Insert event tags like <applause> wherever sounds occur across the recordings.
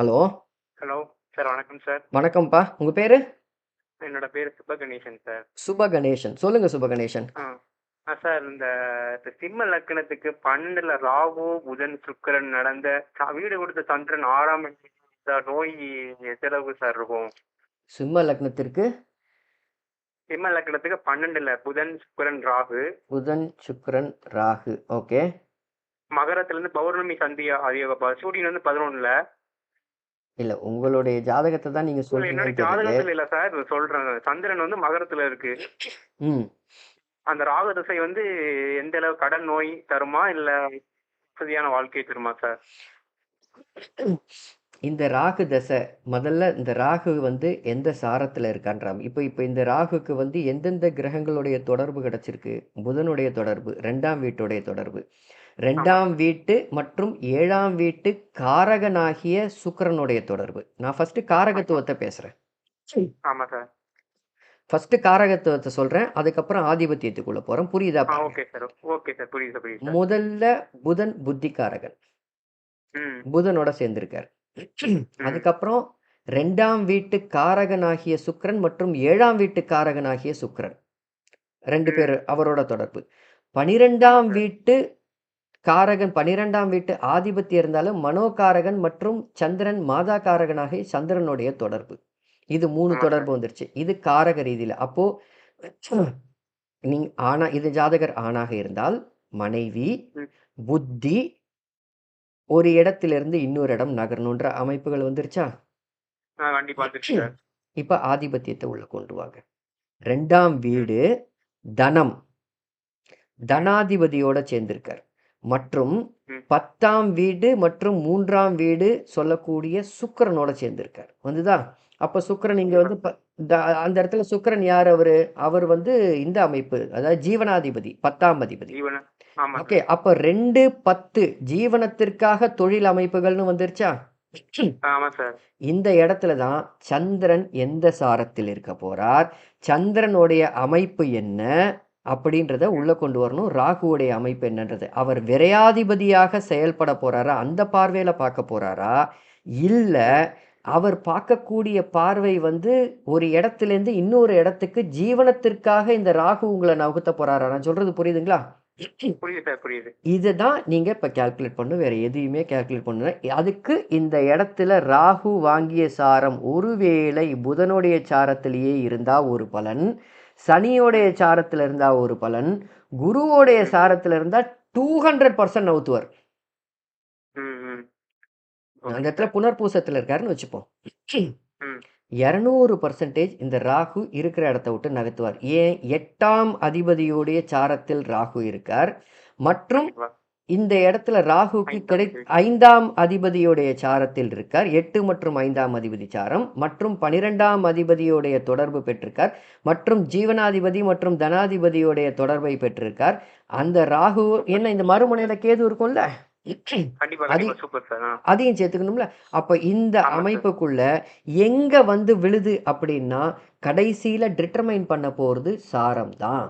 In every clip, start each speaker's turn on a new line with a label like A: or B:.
A: Hello?
B: Hello sir வணக்கம் sir.
A: வணக்கம்ப்பா. உங்கள் பேர்?
B: என்னோட பேர் சுப்பகணேசன் சார்.
A: சுப கணேசன் சொல்லுங்க சுப கணேசன்
B: ஆ ஆ சார் இந்த இந்த சிம்ம லக்கணத்துக்கு பன்னெண்டுல ராகு புதன் சுக்கிரன் நடந்த ச- வீடு கொடுத்த சந்திரன் ஆறாம் இடத்துல இந்த நோய் எத்தளவு சார் இருக்கும்.
A: சிம்ம லக்னத்திற்கு?
B: சிம்ம லக்கணத்துக்கு பன்னெண்டுல புதன் சுக்கிரன் ராகு.
A: புதன் சுக்கிரன் ராகு. ஓகே.
B: மகரத்துல இருந்து பௌர்ணமி சந்தியா அதிக சூரியன் வந்து பதினொன்னுல.
A: இல்லை உங்களுடைய ஜாதகத்தை தான் சொல்றீங்கன்னு தெரியுது
B: ஜாதகத்துல இல்ல சார் சொல்றேன் சந்திரன் வந்து மகரத்துல இருக்கு.
A: ம்.
B: அந்த ராகு திசை வந்து எந்த அளவு கடன் நோய் தருமா இல்ல வசதியான வாழ்க்கையை தருமா சார்?
A: இந்த ராகு தசை முதல்ல இந்த ராகு வந்து எந்த சாரத்தில் இருக்கான்றாம்? இப்போ இப்போ இந்த ராகுக்கு வந்து எந்தெந்த கிரகங்களுடைய தொடர்பு கிடைச்சிருக்கு? புதனுடைய தொடர்பு ரெண்டாம் வீட்டுடைய தொடர்பு. ரெண்டாம் வீட்டு மற்றும் ஏழாம் வீட்டு காரகனாகிய சுக்கிரனுடைய தொடர்பு. நான் ஃபர்ஸ்ட் காரகத்துவத்தை பேசுறேன்.
B: ஆமா சார்.
A: ஃபர்ஸ்ட் காரகத்துவத்தை சொல்றேன். அதுக்கப்புறம் ஆதிபத்தியத்துக்குள்ள போறேன். புரியுதா.
B: Okay sir. Okay sir. புரியுது புரியுது
A: முதல்ல புதன் புத்திகாரகன்
B: ம்.
A: புதனோட சேர்ந்திருக்கார். அதுக்கப்புறம் ரெண்டாம் வீட்டு காரகனாகிய சுக்கிரன் மற்றும் ஏழாம் வீட்டு காரகனாகிய சுக்கிரன். ரெண்டு. பேர் அவரோட தொடர்பு. பனிரெண்டாம். வீட்டு காரகன் பனிரெண்டாம் வீட்டு ஆதிபத்தியம் இருந்தாலும் மனோகாரகன் மற்றும் சந்திரன் மாதா காரகனாகிய சந்திரனுடைய தொடர்பு. இது மூணு தொடர்பு வந்துருச்சு. இது காரக ரீதியில. அப்போ நீங்க ஆணா இது ஜாதகர் ஆணாக இருந்தால் மனைவி. புத்தி ஒரு இடத்திலிருந்து இன்னொரு இடம் நகரணுன்ற அமைப்புகள் வந்துருச்சா? இப்ப ஆதிபத்தியத்தை உள்ள கொண்டு வாங்க. ரெண்டாம் வீடு தனம். தனாதிபதியோட சேர்ந்திருக்கார். மற்றும். பத்தாம் வீடு மற்றும் மூன்றாம் வீடு சொல்லக்கூடிய சுக்கிரனோட சேர்ந்திருக்கார். வந்துதா? அப்ப சுக்கிரன் இங்க வந்து அந்த இடத்துல சுக்கிரன் யார் அவரு? அவர் வந்து இந்த அமைப்பு அதாவது ஜீவனாதிபதி பத்தாம் அதிபதி. ஓகே அப்ப ரெண்டு பத்து ஜீவனத்திற்காக தொழில் அமைப்புகள்னு வந்துருச்சா? இந்த இடத்துல தான் சந்திரன் எந்த சாரத்தில் இருக்க போறார்? சந்திரனுடைய அமைப்பு என்ன? அப்படின்றத உள்ளே கொண்டு வரணும். ராகுவுடைய அமைப்பு என்னன்றது. அவர் விரையாதிபதியாக செயல்பட போகிறாரா அந்த பார்வையில் பார்க்க போகிறாரா இல்லை அவர் பார்க்கக்கூடிய பார்வை வந்து ஒரு இடத்துலேருந்து இன்னொரு இடத்துக்கு ஜீவனத்திற்காக இந்த ராகு உங்களை நகுத்த போகிறாரா நான் சொல்கிறது புரியுதுங்களா? <clears throat> இதுதான் நீங்க இப்ப கால்குலேட் பண்ணணும். வேற எதையுமே கால்குலேட் பண்ணணும் அதுக்கு இந்த இடத்துல ராகு வாங்கிய சாரம் ஒருவேளை புதனுடைய சாரத்திலேயே இருந்தா ஒரு பலன் சனியோடைய சாரத்துல இருந்தா ஒரு பலன் குருவோடைய சாரத்துல இருந்தா டூ ஹண்ட்ரட் பர்சன்ட் நவுத்துவார். அந்த இடத்துல புனர்பூசத்துல இருக்காருன்னு வச்சுப்போம். இரநூறு பர்சன்டேஜ் இந்த ராகு இருக்கிற இடத்த விட்டு நகர்த்துவார். ஏன்? எட்டாம் அதிபதியுடைய சாரத்தில் ராகு இருக்கார். மற்றும் இந்த இடத்துல ராகுக்கு கிடை. ஐந்தாம் அதிபதியுடைய சாரத்தில் இருக்கார். எட்டு மற்றும் ஐந்தாம் அதிபதி சாரம். மற்றும் பனிரெண்டாம் அதிபதியுடைய தொடர்பு பெற்றிருக்கார். மற்றும் ஜீவனாதிபதி மற்றும் தனாதிபதியுடைய தொடர்பை பெற்றிருக்கார். அந்த ராகு என்ன இந்த மறுமுனையில கேது இருக்கும்ல? அதையும் சேர்த்துக்கணும்ல. அப்ப இந்த. அமைப்புக்குள்ள எங்க வந்து விழுது அப்படின்னா கடைசியில டிட்டர்மைன் பண்ண போறது சாரம் தான்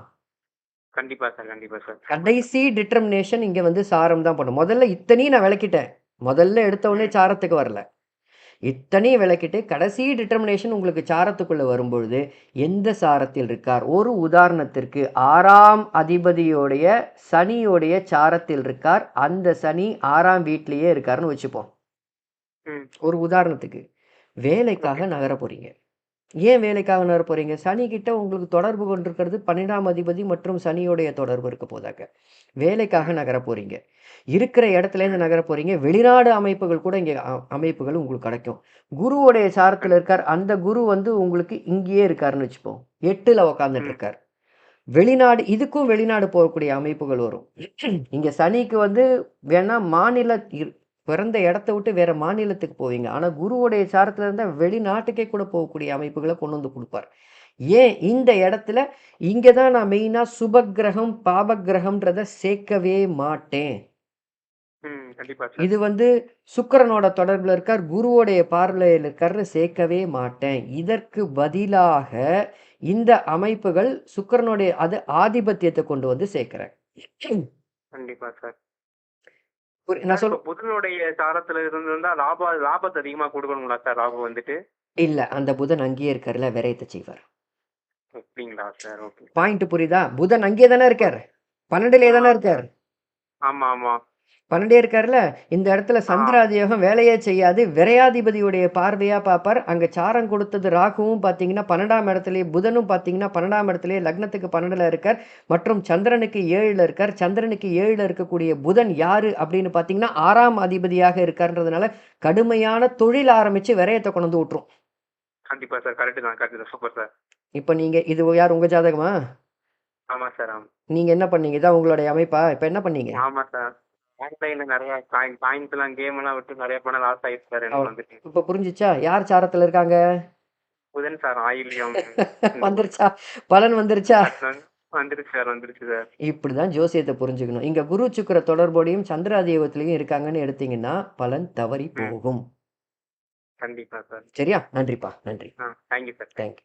B: கண்டிப்பா சார் கண்டிப்பா சார்.
A: கடைசி டிட்டர்மினேஷன் இங்க வந்து சாரம் தான் பண்ணும். முதல்ல இத்தனையும் நான் விளக்கிட்டேன். முதல்ல எடுத்த உடனே சாரத்துக்கு வரல. இத்தனையும் விளக்கிட்டு கடைசி டிட்டர்மினேஷன் உங்களுக்கு சாரத்துக்குள்ள வரும்பொழுது எந்த சாரத்தில் இருக்கார்? ஒரு உதாரணத்திற்கு ஆறாம் அதிபதியோடைய சனியோடைய சாரத்தில் இருக்கார். அந்த சனி ஆறாம் வீட்லயே இருக்காருன்னு வச்சுப்போம். ஒரு உதாரணத்துக்கு. வேலைக்காக நகர போறீங்க. ஏன் வேலைக்காக நகர போறீங்க? சனி கிட்ட உங்களுக்கு தொடர்பு கொண்டிருக்கிறது பன்னிரெண்டாம் அதிபதி மற்றும் சனியோடைய தொடர்பு இருக்க போதாங்க. வேலைக்காக நகர போறீங்க. இருக்கிற இடத்துல இருந்து நகர போறீங்க. வெளிநாடு அமைப்புகள் கூட இங்க அமைப்புகள் உங்களுக்கு கிடைக்கும். குருவோடைய சாரத்துல இருக்கார். அந்த குரு வந்து உங்களுக்கு இங்கேயே இருக்காருன்னு வச்சுப்போம். எட்டுல உக்காந்துட்டு. இருக்கார். வெளிநாடு இதுக்கும் வெளிநாடு போகக்கூடிய அமைப்புகள் வரும். இங்க சனிக்கு வந்து வேணா மாநில பிறந்த இடத்த விட்டு வேற மாநிலத்துக்கு போவீங்க. ஆனா குருவுடைய சாரத்துல இருந்தா வெளிநாட்டுக்கே கூட போகக்கூடிய அமைப்புகளை கொண்டு வந்து கொடுப்பார். ஏன்? இந்த இடத்துல இங்க தான் நான் மெயினா சுபக்கிரகம் பாபக்கிரகம்ன்றத சேர்க்கவே மாட்டேன். இது வந்து சுக்கிரனோட தொடர்புல இருக்கார் குருவோடைய பார்வையில் இருக்காருன்னு சேர்க்கவே மாட்டேன். இதற்கு பதிலாக இந்த அமைப்புகள் சுக்கிரனுடைய அது ஆதிபத்தியத்தை கொண்டு வந்து சேர்க்கிறேன்
B: கண்டிப்பா சார்.
A: நான் சொல்
B: இப்ப புதனுடைய சாரத்துல இருந்திருந்தா லாப லாபத்தை அதிகமா கொடுக்கணுங்களா சார் ராகு வந்துட்டு?
A: இல்ல அந்த புதன் அங்கேயே இருக்காருல்ல விரயத்தை செய்வார்.
B: அப்படிங்களா சார் ஓகே.
A: பாயிண்ட் புரியுதா? புதன் அங்கேயே தானே இருக்கார். பன்னெண்டுலயே தானே இருக்கார்.
B: ஆமா ஆமா.
A: பன்னெண்டே இருக்காருல்ல? இந்த இடத்துல சந்திராதியோகம் வேலையே செய்யாது. விரையாதிபதியுடைய பார்வையா பார்ப்பார் அங்க சாரம் கொடுத்தது ராகுவும் பாத்தீங்கன்னா பன்னெண்டாம் இடத்துலயே புதனும் பாத்தீங்கன்னா பன்னெண்டாம் இடத்துலயே லக்னத்துக்கு பன்னெண்டுல இருக்கார். மற்றும் சந்திரனுக்கு ஏழுல இருக்கார். சந்திரனுக்கு ஏழுல இருக்கக்கூடிய புதன் யாரு அப்படின்னு பாத்தீங்கன்னா ஆறாம் அதிபதியாக இருக்காருன்றதுனால கடுமையான தொழில் ஆரம்பிச்சு விரயத்தை கொண்டு விட்டுரும்.
B: கண்டிப்பா சார். கரெக்ட் தான். கரெக்ட் தான். Super sir.
A: இப்போ நீங்க இது யார்? உங்க ஜாதகமா?
B: ஆமா சார்.
A: நீங்க என்ன பண்ணீங்க? இதான் உங்களுடைய அமைப்பா? இப்போ என்ன பண்ணீங்க?
B: ஆமா சார். ஆன்லைன்ல நிறைய காயின் காயின்ஸ் எல்லாம் கேம் எல்லாம் விட்டு நிறைய பணம் லாஸ் ஆயிடுச்சு சார் எனக்கு வந்துட்டு
A: இப்போ புரிஞ்சுச்சா? யார் சாரத்துல இருக்காங்க?
B: புதன் சார் ஆயில்யம். <laughs>
A: வந்துருச்சா? பலன் வந்துருச்சா?
B: வந்துருச்சு சார் வந்துருச்சு சார்
A: இப்படிதான் ஜோசியத்தை புரிஞ்சுக்கணும். இங்க குரு சுக்கிர தொடர்போடையும் சந்திராதிபத்திலையும் இருக்காங்கன்னு எடுத்தீங்கன்னா பலன் தவறி போகும்.
B: கண்டிப்பா சார்
A: சரியா? நன்றிப்பா நன்றி.
B: Thank you sir
A: thank you